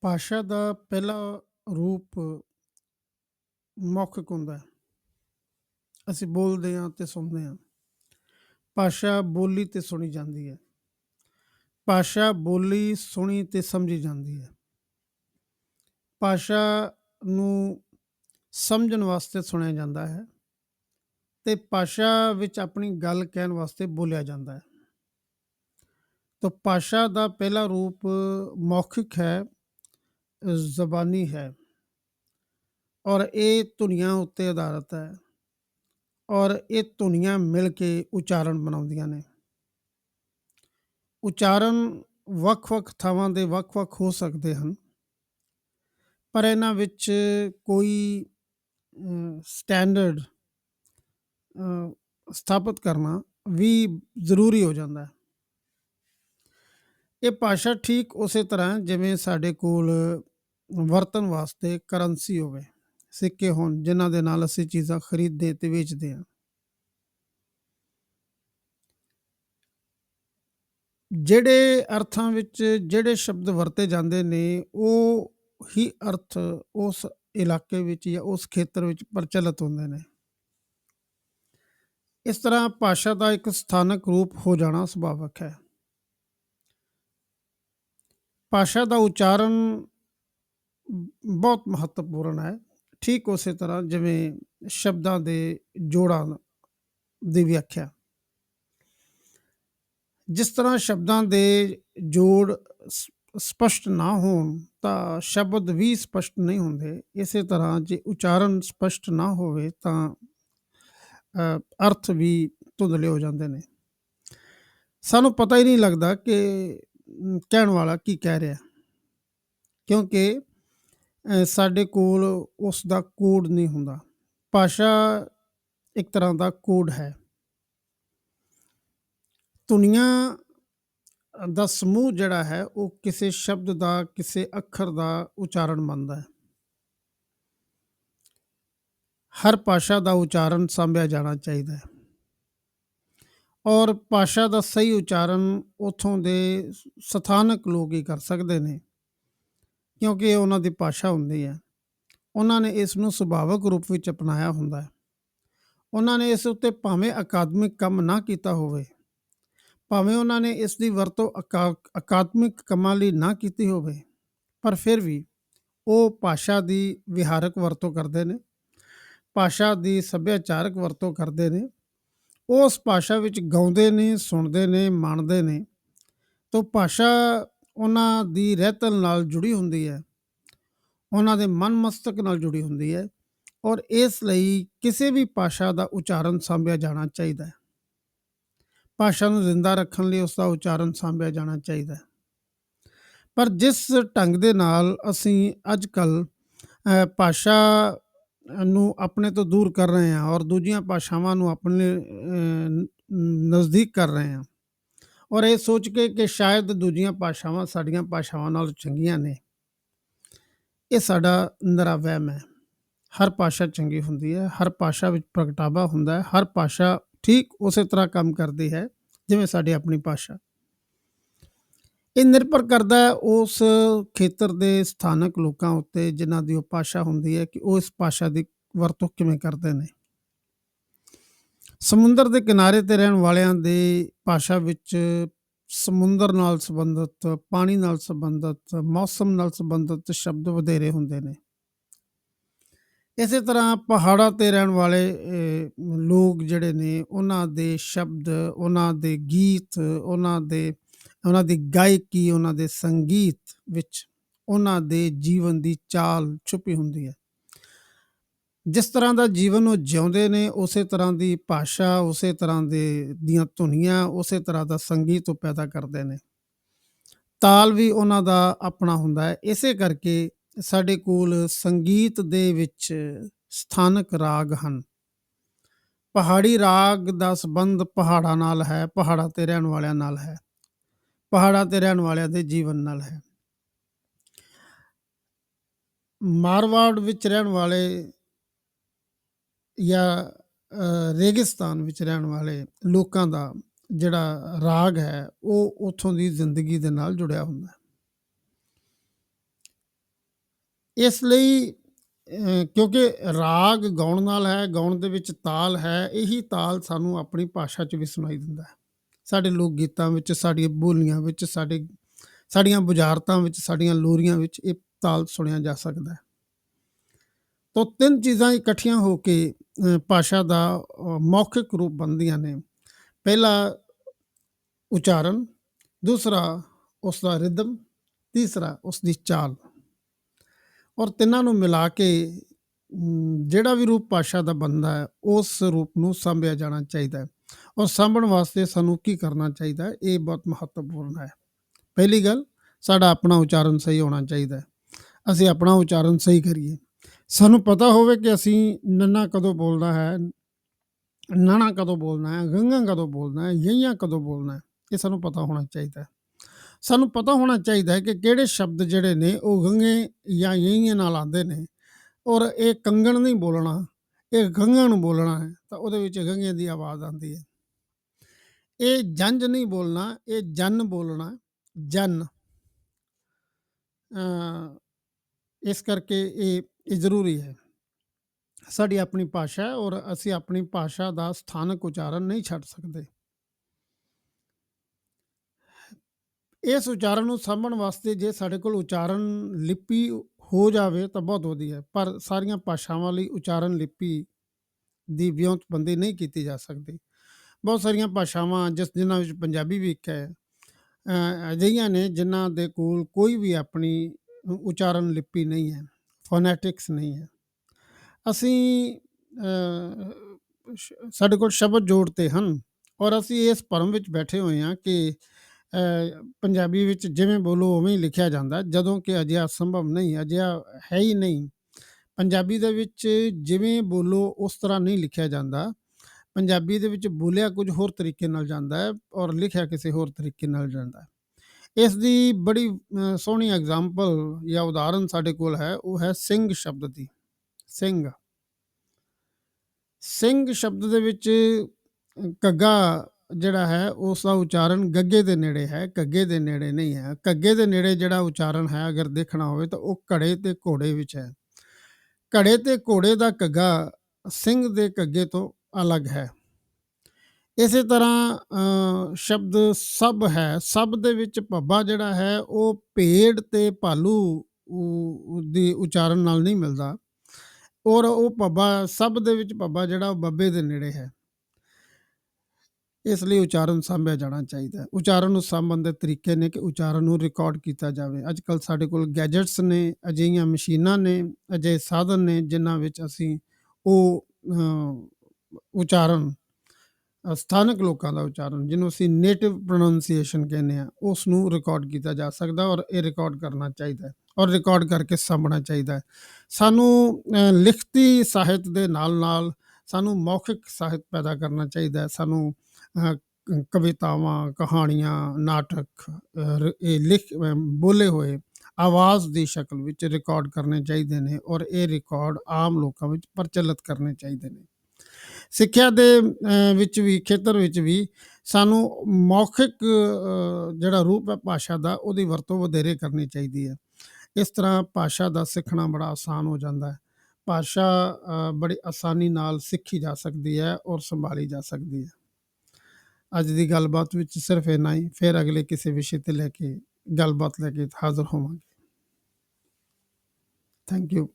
ਭਾਸ਼ਾ ਦਾ ਪਹਿਲਾ ਰੂਪ ਮੌਖਿਕ ਹੁੰਦਾ ਹੈ। ਅਸੀਂ ਬੋਲਦੇ ਹਾਂ ਤੇ ਸੁਣਦੇ ਹਾਂ। ਭਾਸ਼ਾ ਬੋਲੀ ਤੇ ਸੁਣੀ ਜਾਂਦੀ ਹੈ। ਭਾਸ਼ਾ ਬੋਲੀ, ਸੁਣੀ ਤੇ ਸਮਝੀ ਜਾਂਦੀ ਹੈ। ਭਾਸ਼ਾ ਨੂੰ ਸਮਝਣ ਵਾਸਤੇ ਸੁਣਿਆ ਜਾਂਦਾ ਹੈ ਤੇ ਭਾਸ਼ਾ ਵਿੱਚ ਆਪਣੀ ਗੱਲ ਕਹਿਣ ਵਾਸਤੇ ਬੋਲਿਆ ਜਾਂਦਾ ਹੈ। ਤਾਂ ਭਾਸ਼ਾ ਦਾ ਪਹਿਲਾ ਰੂਪ ਮੌਖਿਕ ਹੈ, ਜ਼ਬਾਨੀ ਹੈ ਔਰ ਇਹ ਧੁਨੀਆਂ ਉੱਤੇ ਆਧਾਰਿਤ ਹੈ ਔਰ ਇਹ ਧੁਨੀਆਂ ਮਿਲ ਕੇ ਉਚਾਰਨ ਬਣਾਉਂਦੀਆਂ ਨੇ। ਉਚਾਰਨ ਵੱਖ-ਵੱਖ ਥਾਵਾਂ ਦੇ ਵੱਖ-ਵੱਖ ਹੋ ਸਕਦੇ ਹਨ। ਪਰ ਇਹਨਾਂ ਵਿੱਚ ਕੋਈ ਸਟੈਂਡਰਡ ਸਥਾਪਿਤ ਕਰਨਾ ਵੀ ਜ਼ਰੂਰੀ ਹੋ ਜਾਂਦਾ ਹੈ। ਇਹ ਭਾਸ਼ਾ ਠੀਕ ਉਸੇ ਤਰ੍ਹਾਂ ਜਿਵੇਂ ਸਾਡੇ ਕੋਲ ਵਰਤਣ ਵਾਸਤੇ ਕਰੰਸੀ ਹੋਵੇ, ਸਿੱਕੇ ਹੋਣ ਜਿਨ੍ਹਾਂ ਦੇ ਨਾਲ ਅਸੀਂ ਚੀਜ਼ਾਂ ਖਰੀਦਦੇ ਤੇ ਵੇਚਦੇ ਹਾਂ। ਜਿਹੜੇ ਅਰਥਾਂ ਵਿੱਚ ਜਿਹੜੇ ਸ਼ਬਦ ਵਰਤੇ ਜਾਂਦੇ ਨੇ ਉਹ ਹੀ ਅਰਥ ਉਸ ਇਲਾਕੇ ਵਿੱਚ ਜਾਂ ਉਸ ਖੇਤਰ ਵਿੱਚ ਪ੍ਰਚਲਿਤ ਹੁੰਦੇ ਨੇ। ਇਸ ਤਰ੍ਹਾਂ ਭਾਸ਼ਾ ਦਾ ਇੱਕ ਸਥਾਨਕ ਰੂਪ ਹੋ ਜਾਣਾ ਸੁਭਾਵਕ ਹੈ। ਭਾਸ਼ਾ ਦਾ ਉਚਾਰਨ ਬਹੁਤ ਮਹੱਤਵਪੂਰਨ ਹੈ। ਠੀਕ ਉਸੇ ਤਰ੍ਹਾਂ ਜਿਵੇਂ ਸ਼ਬਦਾਂ ਦੇ ਜੋੜਾਂ ਦੀ ਵਿਆਖਿਆ। ਜਿਸ ਤਰ੍ਹਾਂ ਸ਼ਬਦਾਂ ਦੇ ਜੋੜ ਸ, ਸਪਸ਼ਟ ਨਾ ਹੋਣ ਤਾਂ ਸ਼ਬਦ ਵੀ ਸਪਸ਼ਟ ਨਹੀਂ ਹੁੰਦੇ। ਇਸੇ ਤਰ੍ਹਾਂ ਜੇ ਉਚਾਰਨ ਸਪਸ਼ਟ ਨਾ ਹੋਵੇ ਤਾਂ ਅਰਥ ਵੀ ਧੁੰਦਲੇ ਹੋ ਜਾਂਦੇ ਨੇ। ਸਾਨੂੰ ਪਤਾ ਹੀ ਨਹੀਂ ਲੱਗਦਾ ਕਿ ਕਹਿਣ ਵਾਲਾ ਕੀ ਕਹਿ ਰਿਹਾ ਕਿਉਂਕਿ ਅ, ਸਾਡੇ ਕੋਲ ਉਸ ਦਾ ਕੋਡ ਨਹੀਂ ਹੁੰਦਾ। ਭਾਸ਼ਾ ਇੱਕ ਤਰ੍ਹਾਂ ਦਾ ਕੋਡ ਹੈ। ਧੁਨੀਆਂ ਦਾ ਸਮੂਹ ਜਿਹੜਾ ਹੈ ਉਹ ਕਿਸੇ ਸ਼ਬਦ ਦਾ ਕਿਸੇ ਅੱਖਰ ਦਾ ਉਚਾਰਨ ਬਣਦਾ ਹੈ। ਹਰ ਭਾਸ਼ਾ ਦਾ ਉਚਾਰਨ ਸਾਂਭਿਆ ਜਾਣਾ ਚਾਹੀਦਾ ਹੈ ਔਰ ਭਾਸ਼ਾ ਦਾ ਸਹੀ ਉਚਾਰਨ ਉੱਥੋਂ ਦੇ ਸਥਾਨਕ ਲੋਕ ਹੀ ਕਰ ਸਕਦੇ ਨੇ ਕਿਉਂਕਿ ਇਹ ਉਹਨਾਂ ਦੀ ਭਾਸ਼ਾ ਹੁੰਦੀ ਹੈ। ਉਹਨਾਂ ਨੇ ਇਸ ਨੂੰ ਸੁਭਾਵਿਕ ਰੂਪ ਵਿੱਚ ਅਪਣਾਇਆ ਹੁੰਦਾ ਹੈ। ਉਹਨਾਂ ਨੇ ਇਸ ਉੱਤੇ ਭਾਵੇਂ ਅਕਾਦਮਿਕ ਕੰਮ ਨਾ ਕੀਤਾ ਹੋਵੇ, ਭਾਵੇਂ ਉਹਨਾਂ ਨੇ ਇਸ ਦੀ ਵਰਤੋਂ ਅਕਾ, ਅਕਾਦਮਿਕ ਕੰਮਾਂ ਲਈ ਨਾ ਕੀਤੀ ਹੋਵੇ, ਪਰ ਫਿਰ ਵੀ ਉਹ ਭਾਸ਼ਾ ਦੀ ਵਿਹਾਰਕ ਵਰਤੋਂ ਕਰਦੇ ਨੇ, ਭਾਸ਼ਾ ਦੀ ਸੱਭਿਆਚਾਰਕ ਵਰਤੋਂ ਕਰਦੇ ਨੇ ਉਸ ਭਾਸ਼ਾ ਵਿੱਚ ਗਾਉਂਦੇ ਨੇ, ਸੁਣਦੇ ਨੇ ਮੰਨਦੇ ਨੇ ਤਾਂ ਭਾਸ਼ਾ ਉਹਨਾਂ ਦੀ ਰਹਿਤਲ ਨਾਲ ਜੁੜੀ ਹੁੰਦੀ ਹੈ। ਉਹਨਾਂ ਦੇ ਮਨ ਮਸਤਕ ਨਾਲ ਜੁੜੀ ਹੁੰਦੀ ਹੈ ਔਰ ਇਸ ਲਈ ਕਿਸੇ ਵੀ ਭਾਸ਼ਾ ਦਾ ਉਚਾਰਨ ਸਾਂਭਿਆ ਜਾਣਾ ਚਾਹੀਦਾ ਹੈ। ਭਾਸ਼ਾ ਨੂੰ ਜ਼ਿੰਦਾ ਰੱਖਣ ਲਈ ਉਸ ਦਾ ਉਚਾਰਨ ਸਾਂਭਿਆ ਜਾਣਾ ਚਾਹੀਦਾ ਹੈ। ਪਰ ਜਿਸ ਢੰਗ ਦੇ ਨਾਲ ਅਸੀਂ ਅੱਜ ਕੱਲ ਭਾਸ਼ਾ ਨੂੰ ਆਪਣੇ ਤੋਂ ਦੂਰ ਕਰ ਰਹੇ ਹਾਂ ਔਰ ਦੂਜੀਆਂ ਭਾਸ਼ਾਵਾਂ ਨੂੰ ਆਪਣੇ ਨਜ਼ਦੀਕ ਕਰ ਰਹੇ ਹਾਂ ਔਰ ਇਹ ਸੋਚ ਕੇ ਕਿ ਸ਼ਾਇਦ ਦੂਜੀਆਂ ਭਾਸ਼ਾਵਾਂ ਸਾਡੀਆਂ ਭਾਸ਼ਾਵਾਂ ਨਾਲ ਚੰਗੀਆਂ ਨੇ। ਇਹ ਸਾਡਾ ਨਿਰਾ ਵਹਿਮ ਹੈ। ਹਰ ਭਾਸ਼ਾ ਚੰਗੀ ਹੁੰਦੀ ਹੈ, ਹਰ ਭਾਸ਼ਾ ਵਿੱਚ ਪ੍ਰਗਟਾਵਾ ਹੁੰਦਾ ਹੈ, ਹਰ ਭਾਸ਼ਾ ਠੀਕ ਉਸੇ ਤਰ੍ਹਾਂ ਕੰਮ ਕਰਦੀ ਹੈ, ਜਿਵੇਂ ਸਾਡੀ ਆਪਣੀ ਭਾਸ਼ਾ। ਇਹ ਨਿਰਭਰ ਕਰਦਾ ਹੈ ਉਸ ਖੇਤਰ ਦੇ ਸਥਾਨਕ ਲੋਕਾਂ ਉੱਤੇ, ਜਿਨ੍ਹਾਂ ਦੀ ਉਹ ਭਾਸ਼ਾ ਹੁੰਦੀ ਹੈ ਕਿ ਉਹ ਇਸ ਭਾਸ਼ਾ ਦੀ ਵਰਤੋਂ ਕਿਵੇਂ ਕਰਦੇ ਨੇ। ਸਮੁੰਦਰ ਦੇ ਕਿਨਾਰੇ ਤੇ ਰਹਿਣ ਵਾਲਿਆਂ ਦੇ ਭਾਸ਼ਾ ਵਿੱਚ ਸਮੁੰਦਰ ਨਾਲ ਸੰਬੰਧਿਤ, ਪਾਣੀ ਨਾਲ ਸੰਬੰਧਿਤ, ਮੌਸਮ ਨਾਲ ਸੰਬੰਧਿਤ ਸ਼ਬਦ ਵਧੇਰੇ ਹੁੰਦੇ ਨੇ। ਇਸੇ ਤਰ੍ਹਾਂ ਪਹਾੜਾਂ ਤੇ ਰਹਿਣ ਵਾਲੇ ਲੋਕ ਜਿਹੜੇ ਨੇ, ਉਹਨਾਂ ਦੇ ਸ਼ਬਦ, ਉਹਨਾਂ ਦੇ ਗੀਤ, ਉਹਨਾਂ ਦੇ, ਉਹਨਾਂ ਦੀ ਗਾਇਕੀ, ਉਹਨਾਂ ਦੇ ਸੰਗੀਤ ਵਿੱਚ ਉਹਨਾਂ ਦੇ ਜੀਵਨ ਦੀ ਚਾਲ ਛੁਪੀ ਹੁੰਦੀ ਹੈ। ਜਿਸ ਤਰ੍ਹਾਂ ਦਾ ਜੀਵਨ ਉਹ ਜਿਉਂਦੇ ਨੇ, ਉਸੇ ਤਰ੍ਹਾਂ ਦੀ ਭਾਸ਼ਾ, ਉਸੇ ਤਰ੍ਹਾਂ ਦੇ ਦੀਆਂ ਧੁਨੀਆਂ, ਉਸੇ ਤਰ੍ਹਾਂ ਦਾ ਸੰਗੀਤ ਉਹ ਪੈਦਾ ਕਰਦੇ ਨੇ। ਤਾਲ ਵੀ ਉਹਨਾਂ ਦਾ ਆਪਣਾ ਹੁੰਦਾ ਹੈ। ਇਸੇ ਕਰਕੇ ਸਾਡੇ ਕੋਲ ਸੰਗੀਤ ਦੇ ਵਿੱਚ ਸਥਾਨਕ ਰਾਗ ਹਨ। ਪਹਾੜੀ ਰਾਗ ਦਾ ਸੰਬੰਧ ਪਹਾੜਾਂ ਨਾਲ ਹੈ, ਪਹਾੜਾਂ ਤੇ ਰਹਿਣ ਵਾਲਿਆਂ ਨਾਲ ਹੈ, ਪਹਾੜਾਂ ਤੇ ਰਹਿਣ ਵਾਲਿਆਂ ਦੇ ਜੀਵਨ ਨਾਲ ਹੈ। ਮਾਰਵਾੜ ਵਿੱਚ ਰਹਿਣ ਵਾਲੇ ਜਾਂ ਰੇਗਿਸਤਾਨ ਵਿੱਚ ਰਹਿਣ ਵਾਲੇ ਲੋਕਾਂ ਦਾ ਜਿਹੜਾ ਰਾਗ ਹੈ ਉਹ ਉਥੋਂ ਦੀ ਜ਼ਿੰਦਗੀ ਦੇ ਨਾਲ ਜੁੜਿਆ ਹੁੰਦਾ ਹੈ ਇਸ ਲਈ ਕਿਉਂਕਿ ਰਾਗ ਗਾਉਣ ਨਾਲ ਹੈ, ਗਾਉਣ ਦੇ ਵਿੱਚ ਤਾਲ ਹੈ, ਇਹੀ ਤਾਲ ਸਾਨੂੰ ਆਪਣੀ ਭਾਸ਼ਾ 'ਚ ਵੀ ਸੁਣਾਈ ਦਿੰਦਾ ਹੈ। ਸਾਡੇ ਲੋਕ ਗੀਤਾਂ ਵਿੱਚ, ਸਾਡੀਆਂ ਬੋਲੀਆਂ ਵਿੱਚ, ਸਾਡੇ ਸਾਡੀਆਂ ਬੁਝਾਰਤਾਂ ਵਿੱਚ, ਸਾਡੀਆਂ ਲੋਰੀਆਂ ਵਿੱਚ ਇਹ ਤਾਲ ਸੁਣਿਆ ਜਾ ਸਕਦਾ ਹੈ। ਤਾਂ ਤਿੰਨ ਚੀਜ਼ਾਂ ਇਕੱਠੀਆਂ ਹੋ ਕੇ ਭਾਸ਼ਾ ਦਾ ਮੌਖਿਕ ਰੂਪ ਬਣਦੀਆਂ ਨੇ। ਪਹਿਲਾ ਉਚਾਰਨ, ਦੂਸਰਾ ਉਸ ਦਾ ਰਿਦਮ, ਤੀਸਰਾ ਉਸ ਦੀ ਚਾਲ। ਔਰ ਤਿੰਨਾਂ ਨੂੰ ਮਿਲਾ ਕੇ ਜਿਹੜਾ ਵੀ ਰੂਪ ਭਾਸ਼ਾ ਦਾ ਬਣਦਾ ਹੈ, ਉਸ ਰੂਪ ਨੂੰ ਸਾਂਭਿਆ ਜਾਣਾ ਚਾਹੀਦਾ ਹੈ। ਔਰ ਸਾਂਭਣ ਵਾਸਤੇ ਸਾਨੂੰ ਕੀ ਕਰਨਾ ਚਾਹੀਦਾ ਹੈ, ਇਹ ਬਹੁਤ ਮਹੱਤਵਪੂਰਨ ਹੈ। ਪਹਿਲੀ ਗੱਲ, ਸਾਡਾ ਆਪਣਾ ਉਚਾਰਨ ਸਹੀ ਹੋਣਾ ਚਾਹੀਦਾ ਹੈ। ਅਸੀਂ ਆਪਣਾ ਉਚਾਰਨ ਸਹੀ ਕਰੀਏ। ਸਾਨੂੰ ਪਤਾ ਹੋਵੇ ਕਿ ਅਸੀਂ ਨੰਨਾ ਕਦੋਂ ਬੋਲਣਾ ਹੈ, ਨਾਣਾ ਕਦੋਂ ਬੋਲਣਾ ਹੈ, ਗੰਗਾ ਕਦੋਂ ਬੋਲਣਾ ਹੈ, ਯਈਆਂ ਕਦੋਂ ਬੋਲਣਾ ਹੈ, ਇਹ ਸਾਨੂੰ ਪਤਾ ਹੋਣਾ ਚਾਹੀਦਾ ਹੈ। ਸਾਨੂੰ ਪਤਾ ਹੋਣਾ ਚਾਹੀਦਾ ਹੈ ਕਿ ਕਿਹੜੇ ਸ਼ਬਦ ਜਿਹੜੇ ਨੇ ਉਹ ਗੰਗੇ ਜਾਂ ਯਈਆਂ ਨਾਲ ਆਉਂਦੇ ਨੇ ਔਰ ਇਹ ਕੰਗਣ ਨਹੀਂ ਬੋਲਣਾ, ਇਹ ਗੰਗਾ ਨੂੰ ਬੋਲਣਾ ਹੈ ਤਾਂ ਉਹਦੇ ਵਿੱਚ ਗੰਗੇ ਦੀ ਆਵਾਜ਼ ਆਉਂਦੀ ਹੈ। ਇਹ ਜੰਜ ਨਹੀਂ ਬੋਲਣਾ, ਇਹ ਜਨ ਬੋਲਣਾ, ਜਨ। ਇਸ ਕਰਕੇ ਇਹ ਇਹ ਜ਼ਰੂਰੀ ਹੈ। ਸਾਡੀ ਆਪਣੀ ਭਾਸ਼ਾ ਹੈ ਔਰ ਅਸੀਂ ਆਪਣੀ ਭਾਸ਼ਾ ਦਾ ਸਥਾਨਕ ਉਚਾਰਨ ਨਹੀਂ ਛੱਡ ਸਕਦੇ। ਇਸ ਉਚਾਰਨ ਨੂੰ ਸਾਂਭਣ ਵਾਸਤੇ ਜੇ ਸਾਡੇ ਕੋਲ ਉਚਾਰਨ ਲਿਪੀ ਹੋ ਜਾਵੇ ਤਾਂ ਬਹੁਤ ਵਧੀਆ ਪਰ ਸਾਰੀਆਂ ਭਾਸ਼ਾਵਾਂ ਲਈ ਉਚਾਰਨ ਲਿਪੀ ਦੀ ਵਿਉਂਤਬੰਦੀ ਨਹੀਂ ਕੀਤੀ ਜਾ ਸਕਦੀ। ਬਹੁਤ ਸਾਰੀਆਂ ਭਾਸ਼ਾਵਾਂ ਜਿਸ ਜਿਨ੍ਹਾਂ ਵਿੱਚ ਪੰਜਾਬੀ ਵੀ ਇੱਕ ਹੈ ਅਜਿਹੀਆਂ ਨੇ ਜਿਨ੍ਹਾਂ ਦੇ ਕੋਲ ਕੋਈ ਵੀ ਆਪਣੀ ਉਚਾਰਨ ਲਿਪੀ ਨਹੀਂ ਹੈ, ਫੋਨੈਟਿਕਸ ਨਹੀਂ ਹੈ। ਅਸੀਂ ਸਾਡੇ ਕੋਲ ਸ਼ਬਦ ਜੋੜ ਤੇ ਹਨ ਔਰ ਅਸੀਂ ਇਸ ਭਰਮ ਵਿੱਚ ਬੈਠੇ ਹੋਏ ਹਾਂ ਕਿ ਪੰਜਾਬੀ ਵਿੱਚ ਜਿਵੇਂ ਬੋਲੋ ਉਵੇਂ ਹੀ ਲਿਖਿਆ ਜਾਂਦਾ, ਜਦੋਂ ਕਿ ਅਜਿਹਾ ਸੰਭਵ ਨਹੀਂ, ਅਜਿਹਾ ਹੈ ਹੀ ਨਹੀਂ। ਪੰਜਾਬੀ ਦੇ ਵਿੱਚ ਜਿਵੇਂ ਬੋਲੋ ਉਸ ਤਰ੍ਹਾਂ ਨਹੀਂ ਲਿਖਿਆ ਜਾਂਦਾ। ਪੰਜਾਬੀ ਦੇ ਵਿੱਚ ਬੋਲਿਆ ਕੁਝ ਹੋਰ ਤਰੀਕੇ ਨਾਲ ਜਾਂਦਾ ਹੈ ਔਰ ਲਿਖਿਆ ਕਿਸੇ ਹੋਰ ਤਰੀਕੇ ਨਾਲ ਜਾਂਦਾ ਹੈ। ਇਸ ਦੀ ਬੜੀ ਅ, ਸੋਹਣੀ ਐਗਜ਼ਾਮਪਲ ਜਾਂ ਉਦਾਹਰਨ ਸਾਡੇ ਕੋਲ ਹੈ, ਉਹ ਹੈ ਸਿੰਘ ਸ਼ਬਦ ਦੀ, ਸਿੰਘ। ਸਿੰਘ ਸ਼ਬਦ ਦੇ ਵਿੱਚ ਘੱਗਾ ਜਿਹੜਾ ਹੈ ਉਸ ਦਾ ਉਚਾਰਨ ਗੱਗੇ ਦੇ ਨੇੜੇ ਹੈ, ਘੱਗੇ ਦੇ ਨੇੜੇ ਨਹੀਂ ਹੈ। ਘੱਗੇ ਦੇ ਨੇੜੇ ਜਿਹੜਾ ਉਚਾਰਨ ਹੈ ਅਗਰ ਦੇਖਣਾ ਹੋਵੇ ਤਾਂ ਉਹ ਘੜੇ ਤੇ ਘੋੜੇ ਵਿੱਚ ਹੈ। ਘੜੇ ਤੇ ਘੋੜੇ ਦਾ ਘੱਗਾ ਸਿੰਘ ਦੇ ਘੱਗੇ ਤੋਂ ਅਲੱਗ ਹੈ। ਇਸੇ ਤਰ੍ਹਾਂ ਸ਼ਬਦ ਸਭ ਹੈ, ਸਭ ਦੇ ਵਿੱਚ ਭੱਬਾ ਜਿਹੜਾ ਹੈ ਉਹ ਭੇਡ ਤੇ ਭਾਲੂ ਦੀ ਉਚਾਰਨ ਨਾਲ ਨਹੀਂ ਮਿਲਦਾ ਔਰ ਉਹ ਭੱਬਾ ਸਭ ਦੇ ਵਿੱਚ ਭੱਬਾ ਜਿਹੜਾ ਉਹ ਬੱਬੇ ਦੇ ਨੇੜੇ ਹੈ। ਇਸ ਲਈ ਉਚਾਰਨ ਸਾਂਭਿਆ ਜਾਣਾ ਚਾਹੀਦਾ ਹੈ। ਉਚਾਰਨ ਨੂੰ ਸਾਂਭਣ ਦੇ ਤਰੀਕੇ ਨੇ ਕਿ ਉਚਾਰਨ ਨੂੰ ਰਿਕਾਰਡ ਕੀਤਾ ਜਾਵੇ। ਅੱਜ-ਕੱਲ੍ਹ ਸਾਡੇ ਕੋਲ ਗੈਜਟਸ ਨੇ, ਅਜਿਹੀਆਂ ਮਸ਼ੀਨਾਂ ਨੇ, ਅਜਿਹੇ ਸਾਧਨ ਨੇ ਜਿਨ੍ਹਾਂ ਵਿੱਚ ਅਸੀਂ ਉਹ ਉਚਾਰਨ ਅ, ਸਥਾਨਕ ਲੋਕਾਂ ਦਾ ਉਚਾਰਨ ਜਿਹਨੂੰ ਅਸੀਂ ਨੇਟਿਵ ਪ੍ਰੋਨੰਸੀਏਸ਼ਨ ਕਹਿੰਦੇ ਹਾਂ, ਉਸ ਨੂੰ ਰਿਕਾਰਡ ਕੀਤਾ ਜਾ ਸਕਦਾ ਔਰ ਇਹ ਰਿਕਾਰਡ ਕਰਨਾ ਚਾਹੀਦਾ ਹੈ ਔਰ ਰਿਕਾਰਡ ਕਰਕੇ ਸਾਂਭਣਾ ਚਾਹੀਦਾ ਹੈ। ਸਾਨੂੰ ਅ, ਲਿਖਤੀ ਸਾਹਿਤ ਦੇ ਨਾਲ-ਨਾਲ ਸਾਨੂੰ ਮੌਖਿਕ ਸਾਹਿਤ ਪੈਦਾ ਕਰਨਾ ਚਾਹੀਦਾ ਹੈ। ਸਾਨੂੰ ਅ, ਕ ਕਵਿਤਾਵਾਂ, ਕਹਾਣੀਆਂ, ਨਾਟਕ ਅ, ਰ ਇਹ ਲਿਖ ਅ, ਬੋਲੇ ਹੋਏ ਆਵਾਜ਼ ਦੀ ਸ਼ਕਲ ਵਿੱਚ ਰਿਕਾਰਡ ਕਰਨੇ ਚਾਹੀਦੇ ਨੇ ਔਰ ਇਹ ਰਿਕਾਰਡ ਆਮ ਲੋਕਾਂ ਵਿੱਚ ਪ੍ਰਚਲਿਤ ਕਰਨੇ ਚਾਹੀਦੇ ਨੇ। ਸਿੱਖਿਆ ਦੇ ਵਿੱਚ ਵੀ ਖੇਤਰ ਵਿੱਚ ਵੀ ਸਾਨੂੰ ਮੌਖਿਕ ਜਿਹੜਾ ਰੂਪ ਹੈ ਭਾਸ਼ਾ ਦਾ ਉਹਦੀ ਵਰਤੋਂ ਵਧੇਰੇ ਕਰਨੀ ਚਾਹੀਦੀ ਹੈ। ਇਸ ਤਰ੍ਹਾਂ ਭਾਸ਼ਾ ਦਾ ਸਿੱਖਣਾ ਬੜਾ ਆਸਾਨ ਹੋ ਜਾਂਦਾ ਹੈ। ਭਾਸ਼ਾ ਬੜੀ ਆਸਾਨੀ ਨਾਲ ਸਿੱਖੀ ਜਾ ਸਕਦੀ ਹੈ ਔਰ ਸੰਭਾਲੀ ਜਾ ਸਕਦੀ ਹੈ। ਅੱਜ ਦੀ ਗੱਲਬਾਤ ਵਿੱਚ ਸਿਰਫ ਇੰਨਾ ਹੀ, ਫਿਰ ਅਗਲੇ ਕਿਸੇ ਵਿਸ਼ੇ ਤੇ ਲੈ ਕੇ ਗੱਲਬਾਤ ਲੈ ਕੇ ਹਾਜ਼ਰ ਹੋਵਾਂਗੇ। Thank you.